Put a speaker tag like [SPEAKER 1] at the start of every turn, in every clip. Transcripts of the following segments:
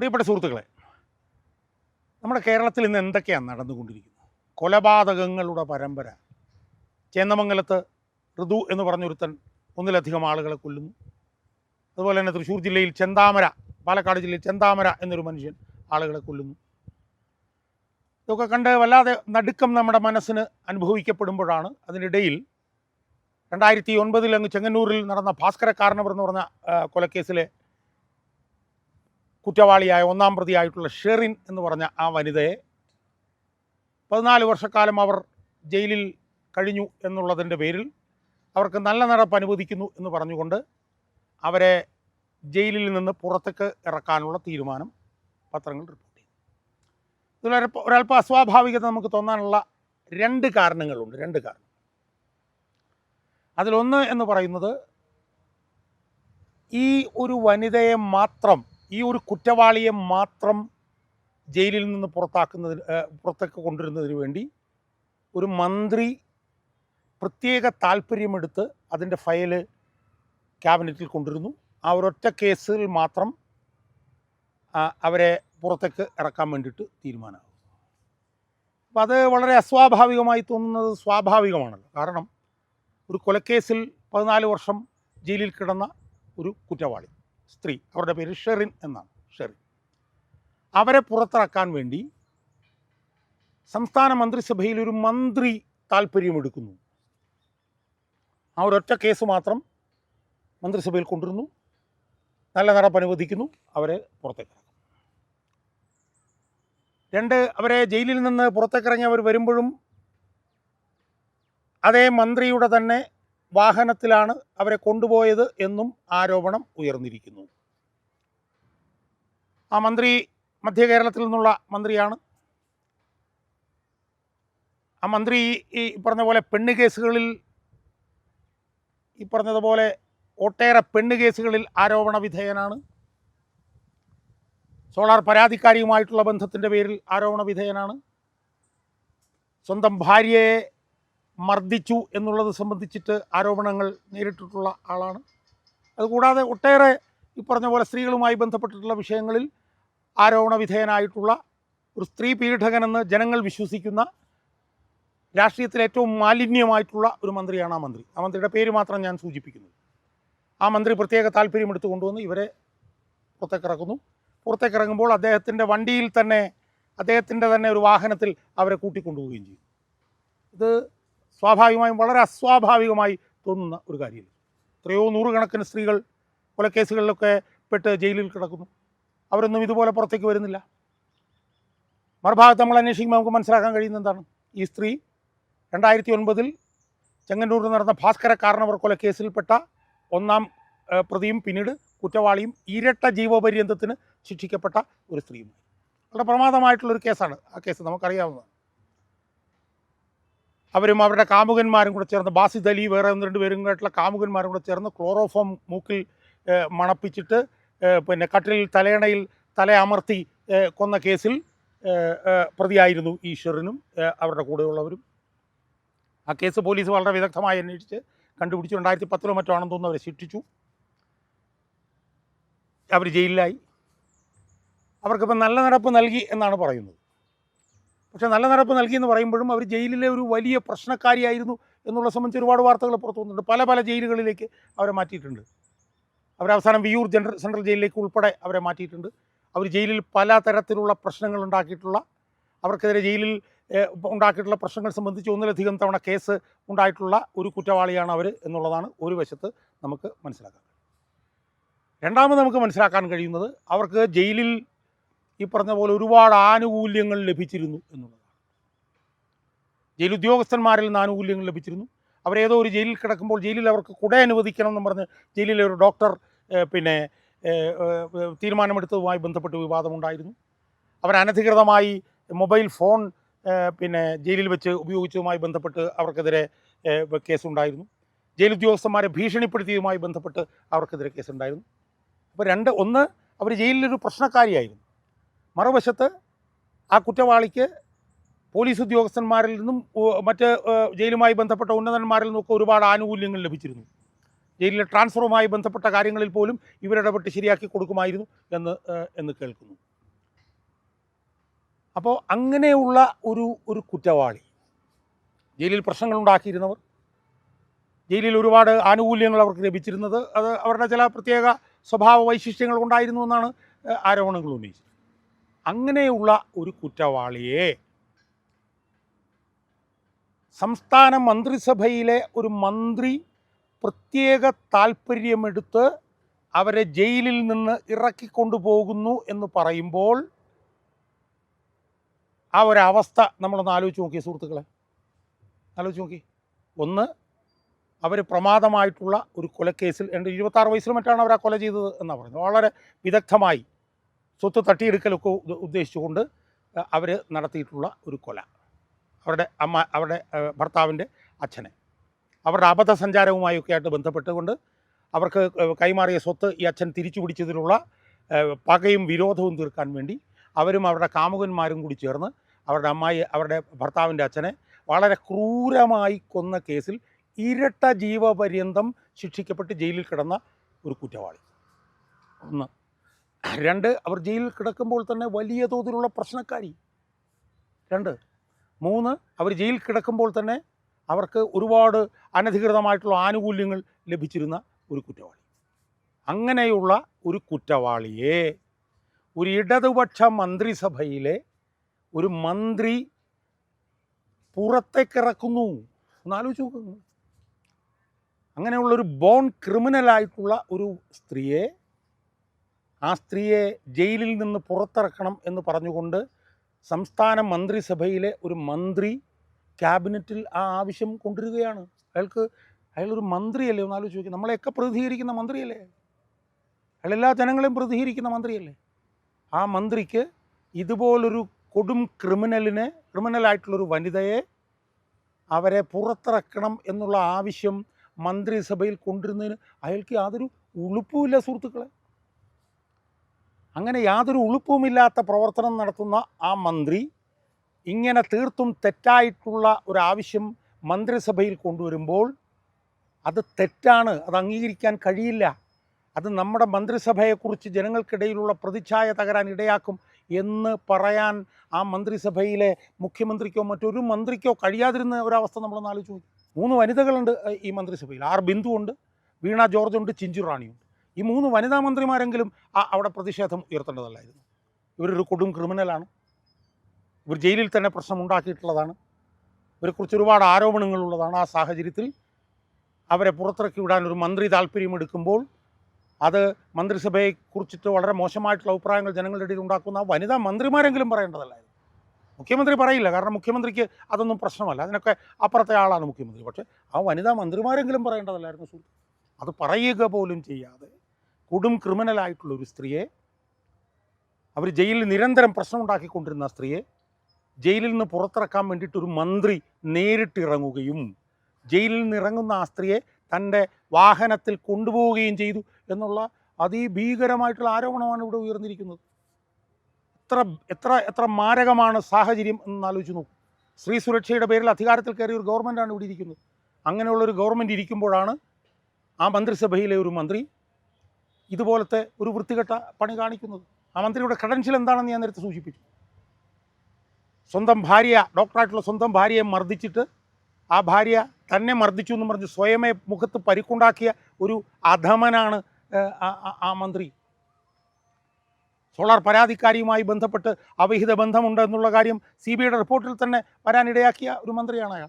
[SPEAKER 1] പ്രിയപ്പെട്ട സുഹൃത്തുക്കളെ നമ്മുടെ കേരളത്തിൽ ഇന്ന് എന്തൊക്കെയാണ് നടന്നുകൊണ്ടിരിക്കുന്നത്? കൊലപാതകങ്ങളുടെ പരമ്പര. ചേന്നമംഗലത്ത് ഋതു എന്ന് പറഞ്ഞൊരുത്തൻ ഒന്നിലധികം ആളുകളെ കൊല്ലുന്നു. അതുപോലെ തന്നെ തൃശ്ശൂർ ജില്ലയിൽ ചെന്താമര പാലക്കാട് ജില്ലയിൽ ചെന്താമര എന്നൊരു മനുഷ്യൻ ആളുകളെ കൊല്ലുന്നു. ഇതൊക്കെ കണ്ട് വല്ലാതെ നടുക്കം നമ്മുടെ മനസ്സിന് അനുഭവിക്കപ്പെടുമ്പോഴാണ് അതിനിടയിൽ രണ്ടായിരത്തി ഒൻപതിൽ അങ്ങ് ചെങ്ങന്നൂരിൽ നടന്ന ഭാസ്കര കാരണവർ എന്ന് പറഞ്ഞ കൊലക്കേസിലെ കുറ്റവാളിയായ ഒന്നാം പ്രതിയായിട്ടുള്ള ഷെറിൻ എന്ന് പറഞ്ഞ ആ വനിതയെ പതിനാല് വർഷക്കാലം അവർ ജയിലിൽ കഴിഞ്ഞു എന്നുള്ളതിന്റെ പേരിൽ അവർക്ക് നല്ല നടപ്പ് അനുവദിക്കുന്നു എന്ന് പറഞ്ഞുകൊണ്ട് അവരെ ജയിലിൽ നിന്ന് പുറത്തേക്ക് ഇറക്കാനുള്ള തീരുമാനം പത്രങ്ങൾ റിപ്പോർട്ട് ചെയ്തു. ഇതിൽ ഒരല്പം അസ്വാഭാവികത നമുക്ക് തോന്നാനുള്ള രണ്ട് കാരണങ്ങളുണ്ട് രണ്ട് കാരണം അതിലൊന്ന് എന്ന് പറയുന്നത് ഈ ഒരു വനിതയെ മാത്രം ഈ ഒരു കുറ്റവാളിയെ മാത്രം ജയിലിൽ നിന്ന് പുറത്താക്കുന്നതിന് പുറത്തേക്ക് കൊണ്ടുവരുന്നതിന് വേണ്ടി ഒരു മന്ത്രി പ്രത്യേക താല്പര്യമെടുത്ത് അതിന്റെ ഫയൽ ക്യാബിനറ്റിൽ കൊണ്ടുവരുന്നു. ആ ഒരൊറ്റ കേസിൽ മാത്രം അവരെ പുറത്തേക്ക് ഇറക്കാൻ വേണ്ടിയിട്ട് തീരുമാനമാകും. അപ്പം അത് വളരെ അസ്വാഭാവികമായി തോന്നുന്നത് സ്വാഭാവികമാണല്ലോ. കാരണം ഒരു കൊലക്കേസിൽ പതിനാല് വർഷം ജയിലിൽ കിടന്ന ഒരു കുറ്റവാളി. സ്ത്രീ അവരുടെ പേര് ഷെറിൻ എന്നാണ് ഷെറിൻ. അവരെ പുറത്തിറക്കാൻ വേണ്ടി സംസ്ഥാന മന്ത്രിസഭയിൽ ഒരു മന്ത്രി താല്പര്യമെടുക്കുന്നു ആ ഒരൊറ്റ കേസ് മാത്രം മന്ത്രിസഭയിൽ കൊണ്ടുവരുന്നു. നല്ല നടപ്പ് അനുവദിക്കുന്നു അവരെ പുറത്തേക്ക് രണ്ട് അവരെ ജയിലിൽ നിന്ന് പുറത്തേക്കിറങ്ങി അവർ വരുമ്പോഴും അതേ മന്ത്രിയുടെ തന്നെ വാഹനത്തിലാണ് അവരെ കൊണ്ടുപോയത് എന്നും ആരോപണം ഉയർന്നിരിക്കുന്നു. ആ മന്ത്രി മധ്യ കേരളത്തിൽ നിന്നുള്ള മന്ത്രിയാണ്. ആ മന്ത്രി ഈ പറഞ്ഞ പോലെ പെണ്ണ് കേസുകളിൽ ഈ പറഞ്ഞതുപോലെ ഒട്ടേറെ പെണ്ണ് കേസുകളിൽ ആരോപണ വിധേയനാണ്. സോളാർ പരാതിക്കാരിയുമായിട്ടുള്ള ബന്ധത്തിന്റെ പേരിൽ ആരോപണ വിധേയനാണ്. സ്വന്തം ഭാര്യയെ മർദ്ദിച്ചു എന്നുള്ളത് സംബന്ധിച്ചിട്ട് ആരോപണങ്ങൾ നേരിട്ടിട്ടുള്ള ആളാണ്. അതുകൂടാതെ ഒട്ടേറെ ഈ പറഞ്ഞ പോലെ സ്ത്രീകളുമായി ബന്ധപ്പെട്ടിട്ടുള്ള വിഷയങ്ങളിൽ ആരോപണ വിധേയനായിട്ടുള്ള ഒരു സ്ത്രീ പീഡകനെന്ന് ജനങ്ങൾ വിശ്വസിക്കുന്ന രാഷ്ട്രീയത്തിൽ ഏറ്റവും മാലിന്യമായിട്ടുള്ള ഒരു മന്ത്രിയാണ് ആ മന്ത്രി. ആ മന്ത്രിയുടെ പേര് മാത്രം ഞാൻ സൂചിപ്പിക്കുന്നു. ആ മന്ത്രി പ്രത്യേക താല്പര്യമെടുത്ത് കൊണ്ടുവന്ന് ഇവരെ പുറത്തേക്കിറക്കുന്നു. പുറത്തേക്കിറങ്ങുമ്പോൾ അദ്ദേഹത്തിന്റെ വണ്ടിയിൽ തന്നെ അദ്ദേഹത്തിന്റെ തന്നെ ഒരു വാഹനത്തിൽ അവരെ കൂട്ടിക്കൊണ്ടുപോവുകയും ചെയ്യും ഇത് സ്വാഭാവികമായും വളരെ അസ്വാഭാവികമായി തോന്നുന്ന ഒരു കാര്യമില്ല. എത്രയോ നൂറുകണക്കിന് സ്ത്രീകൾ കൊലക്കേസുകളിലൊക്കെ പെട്ട് ജയിലിൽ കിടക്കുന്നു. അവരൊന്നും ഇതുപോലെ പുറത്തേക്ക് വരുന്നില്ല. മറുഭാഗത്ത് നമ്മൾ അന്വേഷിക്കുമ്പോൾ നമുക്ക് മനസ്സിലാക്കാൻ കഴിയുന്ന എന്താണ്? ഈ സ്ത്രീ രണ്ടായിരത്തി ഒൻപതിൽ ചെങ്ങന്നൂരിൽ നടന്ന ഭാസ്കര കാരണവർ കൊലക്കേസിൽപ്പെട്ട ഒന്നാം പ്രതിയും പിന്നീട് കുറ്റവാളിയും ഇരട്ട ജീവപര്യന്തത്തിന് ശിക്ഷിക്കപ്പെട്ട ഒരു സ്ത്രീയുമായി. വളരെ പ്രമാദമായിട്ടുള്ളൊരു കേസാണ് ആ കേസ്. നമുക്കറിയാവുന്നതാണ്. അവരും അവരുടെ കാമുകന്മാരും കൂടെ ചേർന്ന് ബാസിദ് അലി വേറെ ഒന്ന് രണ്ട് പേരും ആയിട്ടുള്ള കാമുകന്മാരും കൂടെ ചേർന്ന് ക്ലോറോഫോം മൂക്കിൽ മണപ്പിച്ചിട്ട് പിന്നെ കട്ടിലിൽ തലയണയിൽ തല അമർത്തി കൊന്ന കേസിൽ പ്രതിയായിരുന്നു ഈശ്വരനും അവരുടെ കൂടെയുള്ളവരും. ആ കേസ് പോലീസ് വളരെ വിദഗ്ധമായി അന്വേഷിച്ച് കണ്ടുപിടിച്ചു രണ്ടായിരത്തി പത്തിലോ മറ്റോ ആണെന്ന് തോന്നുന്നു അവരെ ശിക്ഷിച്ചു. അവർ ജയിലിലായി. അവർക്കിപ്പോൾ നല്ല നടപ്പ് നൽകി എന്നാണ് പറയുന്നത്. പക്ഷേ നല്ല നടപ്പ് എന്ന് പറയുമ്പോഴും അവർ ജയിലിലെ ഒരു വലിയ പ്രശ്നക്കാരിയായിരുന്നു എന്നുള്ള സംബന്ധിച്ച് ഒരുപാട് വാർത്തകൾ പുറത്തു വന്നിട്ടുണ്ട്. പല പല ജയിലുകളിലേക്ക് അവരെ മാറ്റിയിട്ടുണ്ട്. അവരവസാനം വിയൂർ ജനറൽ സെൻട്രൽ ജയിലിലേക്ക് ഉൾപ്പെടെ അവരെ മാറ്റിയിട്ടുണ്ട്. അവർ ജയിലിൽ പല തരത്തിലുള്ള പ്രശ്നങ്ങൾ ഉണ്ടാക്കിയിട്ടുള്ള അവർക്കെതിരെ ജയിലിൽ ഉണ്ടാക്കിയിട്ടുള്ള പ്രശ്നങ്ങൾ സംബന്ധിച്ച് ഒന്നിലധികം തവണ കേസ് ഉണ്ടായിട്ടുള്ള ഒരു കുറ്റവാളിയാണ് അവർ എന്നുള്ളതാണ് ഒരു വശത്ത് നമുക്ക് മനസ്സിലാക്കാൻ രണ്ടാമത് നമുക്ക് മനസ്സിലാക്കാൻ കഴിയുന്നത് അവർക്ക് ജയിലിൽ ഈ പറഞ്ഞ പോലെ ഒരുപാട് ആനുകൂല്യങ്ങൾ ലഭിച്ചിരുന്നു എന്നുള്ളതാണ്. ജയിൽ ഉദ്യോഗസ്ഥന്മാരിൽ നിന്ന് ആനുകൂല്യങ്ങൾ ലഭിച്ചിരുന്നു. അവരേതോ ഒരു ജയിലിൽ കിടക്കുമ്പോൾ ജയിലിൽ അവർക്ക് കുട അനുവദിക്കണം എന്ന് പറഞ്ഞ് ജയിലിലെ ഒരു ഡോക്ടർ പിന്നെ തീരുമാനമെടുത്തതുമായി ബന്ധപ്പെട്ട് വിവാദമുണ്ടായിരുന്നു. അവർ അനധികൃതമായി മൊബൈൽ ഫോൺ പിന്നെ ജയിലിൽ വെച്ച് ഉപയോഗിച്ചതുമായി ബന്ധപ്പെട്ട് അവർക്കെതിരെ കേസുണ്ടായിരുന്നു. ജയിൽ ഉദ്യോഗസ്ഥന്മാരെ ഭീഷണിപ്പെടുത്തിയതുമായി ബന്ധപ്പെട്ട് അവർക്കെതിരെ കേസുണ്ടായിരുന്നു. അപ്പോൾ രണ്ട് ഒന്ന് അവർ ജയിലിലൊരു പ്രശ്നക്കാരിയായിരുന്നു. മറുവശത്ത് ആ കുറ്റവാളിക്ക് പോലീസ് ഉദ്യോഗസ്ഥന്മാരിൽ നിന്നും മറ്റ് ജയിലുമായി ബന്ധപ്പെട്ട ഉന്നതന്മാരിൽ നിന്നൊക്കെ ഒരുപാട് ആനുകൂല്യങ്ങൾ ലഭിച്ചിരുന്നു. ജയിലിലെ ട്രാൻസ്ഫറുമായി ബന്ധപ്പെട്ട കാര്യങ്ങളിൽ പോലും ഇവരിടപെട്ട് ശരിയാക്കി കൊടുക്കുമായിരുന്നു എന്ന് എന്ന് കേൾക്കുന്നു. അപ്പോൾ അങ്ങനെയുള്ള ഒരു ഒരു കുറ്റവാളി ജയിലിൽ പ്രശ്നങ്ങൾ ഉണ്ടാക്കിയിരുന്നവർ ജയിലിൽ ഒരുപാട് ആനുകൂല്യങ്ങൾ അവർക്ക് ലഭിച്ചിരുന്നത് അത് അവരുടെ ചില പ്രത്യേക സ്വഭാവ വൈശിഷ്ട്യങ്ങൾ കൊണ്ടായിരുന്നു എന്നാണ് ആരോപണങ്ങൾ ഉന്നയിച്ചത്. അങ്ങനെയുള്ള ഒരു കുറ്റവാളിയെ സംസ്ഥാന മന്ത്രിസഭയിലെ ഒരു മന്ത്രി പ്രത്യേക താല്പര്യമെടുത്ത് അവരെ ജയിലിൽ നിന്ന് ഇറക്കിക്കൊണ്ടുപോകുന്നു എന്ന് പറയുമ്പോൾ ആ ഒരവസ്ഥ നമ്മളൊന്ന് ആലോചിച്ച് നോക്കിയേ സുഹൃത്തുക്കളെ. ആലോചിച്ച് നോക്കി ഒന്ന് അവർ പ്രമാദമായിട്ടുള്ള ഒരു കൊലക്കേസിൽ എന്റെ ഇരുപത്താറ് വയസ്സിൽ മറ്റാണ് അവർ ആ കൊല ചെയ്തത് എന്നാണ് പറഞ്ഞത് വളരെ വിദഗ്ധമായി സ്വത്ത് തട്ടിയെടുക്കലൊക്കെ ഉദ്ദ- ഉദ്ദേശിച്ചുകൊണ്ട് അവർ നടത്തിയിട്ടുള്ള ഒരു കൊല. അവരുടെ അമ്മ അവരുടെ ഭർത്താവിന്റെ അച്ഛനെ. അവരുടെ അബദ്ധസഞ്ചാരവുമായൊക്കെ ആയിട്ട് ബന്ധപ്പെട്ടുകൊണ്ട് അവർക്ക് കൈമാറിയ സ്വത്ത് ഈ അച്ഛൻ തിരിച്ചു പിടിച്ചതിലുള്ള പകയും വിരോധവും തീർക്കാൻ വേണ്ടി അവരും അവരുടെ കാമുകന്മാരും കൂടി ചേർന്ന് അവരുടെ അമ്മായി അവരുടെ ഭർത്താവിന്റെ അച്ഛനെ വളരെ ക്രൂരമായി കൊന്ന കേസിൽ ഇരട്ട ജീവപര്യന്തം ശിക്ഷിക്കപ്പെട്ട് ജയിലിൽ കിടന്ന ഒരു കുറ്റവാളി. ഒന്ന് രണ്ട് അവർ ജയിലിൽ കിടക്കുമ്പോൾ തന്നെ വലിയ തോതിലുള്ള പ്രശ്നക്കാരി. രണ്ട് മൂന്ന് അവർ ജയിലിൽ കിടക്കുമ്പോൾ തന്നെ അവർക്ക് ഒരുപാട് അനധികൃതമായിട്ടുള്ള ആനുകൂല്യങ്ങൾ ലഭിച്ചിരുന്ന ഒരു കുറ്റവാളി. അങ്ങനെയുള്ള ഒരു കുറ്റവാളിയെ ഒരു ഇടതുപക്ഷ മന്ത്രിസഭയിലെ ഒരു മന്ത്രി പുറത്തേക്കിറക്കുന്നു. ഒന്നാലോചിച്ച് നോക്കുന്നു അങ്ങനെയുള്ളൊരു ബോൺ ക്രിമിനലായിട്ടുള്ള ഒരു സ്ത്രീയെ ആ സ്ത്രീയെ ജയിലിൽ നിന്ന് പുറത്തിറക്കണം എന്ന് പറഞ്ഞുകൊണ്ട് സംസ്ഥാന മന്ത്രിസഭയിലെ ഒരു മന്ത്രി ക്യാബിനറ്റിൽ ആ ആവശ്യം കൊണ്ടുവരികയാണ്. അയാൾക്ക് അയാളൊരു മന്ത്രിയല്ലേ? ഒന്ന് ആലോചിച്ച് നോക്കി. നമ്മളെയൊക്കെ പ്രതിനിധീകരിക്കുന്ന മന്ത്രിയല്ലേ? അയാൾ എല്ലാ ജനങ്ങളെയും പ്രതിനിധീകരിക്കുന്ന മന്ത്രിയല്ലേ? ആ മന്ത്രിക്ക് ഇതുപോലൊരു കൊടും ക്രിമിനലിനെ ക്രിമിനലായിട്ടുള്ളൊരു വനിതയെ അവരെ പുറത്തിറക്കണം എന്നുള്ള ആവശ്യം മന്ത്രിസഭയിൽ കൊണ്ടുവരുന്നതിന് അയാൾക്ക് യാതൊരു ഉളുപ്പുമില്ല സുഹൃത്തുക്കളെ. അങ്ങനെ യാതൊരു ഉളുപ്പുമില്ലാത്ത പ്രവർത്തനം നടത്തുന്ന ആ മന്ത്രി ഇങ്ങനെ തീർത്തും തെറ്റായിട്ടുള്ള ഒരാവശ്യം മന്ത്രിസഭയിൽ കൊണ്ടുവരുമ്പോൾ അത് തെറ്റാണ് അത് അംഗീകരിക്കാൻ കഴിയില്ല. അത് നമ്മുടെ മന്ത്രിസഭയെക്കുറിച്ച് ജനങ്ങൾക്കിടയിലുള്ള പ്രതിച്ഛായ തകരാൻ ഇടയാക്കും എന്ന് പറയാൻ ആ മന്ത്രിസഭയിലെ മുഖ്യമന്ത്രിക്കോ മറ്റൊരു മന്ത്രിക്കോ കഴിയാതിരുന്ന ഒരവസ്ഥ നമ്മളൊന്ന് ആലോചിച്ചു മൂന്ന് വനിതകളുണ്ട് ഈ മന്ത്രിസഭയിൽ. ആർ ബിന്ദു ഉണ്ട് വീണ ജോർജ് ഉണ്ട് ചിഞ്ചു റാണിയുണ്ട്. ഈ മൂന്ന് വനിതാ മന്ത്രിമാരെങ്കിലും അവിടെ പ്രതിഷേധം ഉയർത്തേണ്ടതല്ലായിരുന്നു ഇവരൊരു കൊടും ക്രിമിനലാണ്. ഇവർ ജയിലിൽ തന്നെ പ്രശ്നം ഉണ്ടാക്കിയിട്ടുള്ളതാണ്. ഇവരെക്കുറിച്ച് ഒരുപാട് ആരോപണങ്ങളുള്ളതാണ് ആ സാഹചര്യത്തിൽ. അവരെ പുറത്തിറക്കി വിടാൻ ഒരു മന്ത്രി താല്പര്യമെടുക്കുമ്പോൾ അത് മന്ത്രിസഭയെക്കുറിച്ചിട്ട് വളരെ മോശമായിട്ടുള്ള അഭിപ്രായങ്ങൾ ജനങ്ങളുടെ ഇടയിൽ ഉണ്ടാക്കുന്ന വനിതാ മന്ത്രിമാരെങ്കിലും പറയേണ്ടതല്ലായിരുന്നു മുഖ്യമന്ത്രി പറയില്ല. കാരണം മുഖ്യമന്ത്രിക്ക് അതൊന്നും പ്രശ്നമല്ല. അതിനൊക്കെ അപ്പുറത്തെ ആളാണ് മുഖ്യമന്ത്രി. പക്ഷേ ആ വനിതാ മന്ത്രിമാരെങ്കിലും പറയേണ്ടതല്ലായിരുന്നു അത് പറയുക പോലും ചെയ്യാതെ കൊടും ക്രിമിനലായിട്ടുള്ള ഒരു സ്ത്രീയെ അവർ ജയിലിൽ നിരന്തരം പ്രശ്നം ഉണ്ടാക്കിക്കൊണ്ടിരുന്ന ആ സ്ത്രീയെ ജയിലിൽ നിന്ന് പുറത്തിറക്കാൻ വേണ്ടിയിട്ട് ഒരു മന്ത്രി നേരിട്ടിറങ്ങുകയും ജയിലിൽ നിന്ന് ഇറങ്ങുന്ന ആ സ്ത്രീയെ തന്റെ വാഹനത്തിൽ കൊണ്ടുപോവുകയും ചെയ്തു എന്നുള്ള അതിഭീകരമായിട്ടുള്ള ആരോപണമാണ് ഇവിടെ ഉയർന്നിരിക്കുന്നത്. എത്ര എത്ര എത്ര മാരകമാണ് സാഹചര്യം എന്ന് ആലോചിച്ച് നോക്കൂ. സ്ത്രീ സുരക്ഷയുടെ പേരിൽ അധികാരത്തിൽ കയറിയ ഒരു ഗവൺമെന്റാണ് ഇവിടെ ഇരിക്കുന്നത്. അങ്ങനെയുള്ളൊരു ഗവൺമെന്റ് ഇരിക്കുമ്പോഴാണ് ആ മന്ത്രിസഭയിലെ ഒരു മന്ത്രി ഇതുപോലത്തെ ഒരു വൃത്തികെട്ട പണി കാണിക്കുന്നത്. ആ മന്ത്രിയുടെ ക്രെഡൻഷ്യൽ എന്താണെന്ന് ഞാൻ നേരത്തെ സൂചിപ്പിച്ചു. സ്വന്തം ഭാര്യ ഡോക്ടറായിട്ടുള്ള സ്വന്തം ഭാര്യയെ മർദ്ദിച്ചിട്ട് ആ ഭാര്യ തന്നെ മർദ്ദിച്ചു എന്ന് പറഞ്ഞ് സ്വയമേ മുഖത്ത് പരിക്കുണ്ടാക്കിയ ഒരു അധമനാണ് ആ- മന്ത്രി. സോളാർ പരാതിക്കാരിയുമായി ബന്ധപ്പെട്ട് അവിഹിത ബന്ധമുണ്ട് എന്നുള്ള കാര്യം സി ബി ഐയുടെ റിപ്പോർട്ടിൽ തന്നെ വരാനിടയാക്കിയ ഒരു മന്ത്രിയാണ് അയാൾ.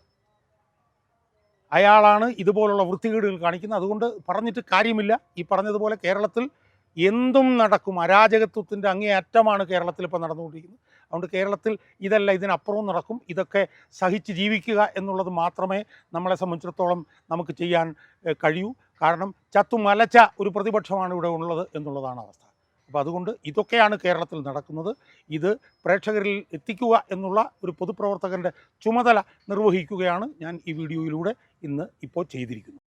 [SPEAKER 1] അയാളാണ് ഇതുപോലുള്ള വൃത്തികേടുകൾ കാണിക്കുന്നത്. അതുകൊണ്ട് പറഞ്ഞിട്ട് കാര്യമില്ല. ഈ പറഞ്ഞതുപോലെ കേരളത്തിൽ എന്തും നടക്കും. അരാജകത്വത്തിന്റെ അങ്ങേയറ്റമാണ് കേരളത്തിൽ ഇപ്പോൾ നടന്നുകൊണ്ടിരിക്കുന്നത്. അതുകൊണ്ട് കേരളത്തിൽ ഇതല്ല ഇതിനപ്പുറവും നടക്കും. ഇതൊക്കെ സഹിച്ച് ജീവിക്കുക എന്നുള്ളത് മാത്രമേ നമ്മളെ സംബന്ധിച്ചിടത്തോളം നമുക്ക് ചെയ്യാൻ കഴിയൂ. കാരണം ചത്തു മലച്ച ഒരു പ്രതിപക്ഷമാണ് ഇവിടെ ഉള്ളത് എന്നുള്ളതാണ് അവസ്ഥ. അപ്പോൾ അതുകൊണ്ട് ഇതൊക്കെയാണ് കേരളത്തിൽ നടക്കുന്നത്. ഇത് പ്രേക്ഷകരിൽ എത്തിക്കുക എന്നുള്ള ഒരു പൊതുപ്രവർത്തകന്റെ ചുമതല നിർവഹിക്കുകയാണ് ഞാൻ ഈ വീഡിയോയിലൂടെ ഇന്ന് ഇപ്പോൾ ചെയ്തിരിക്കുന്നത്.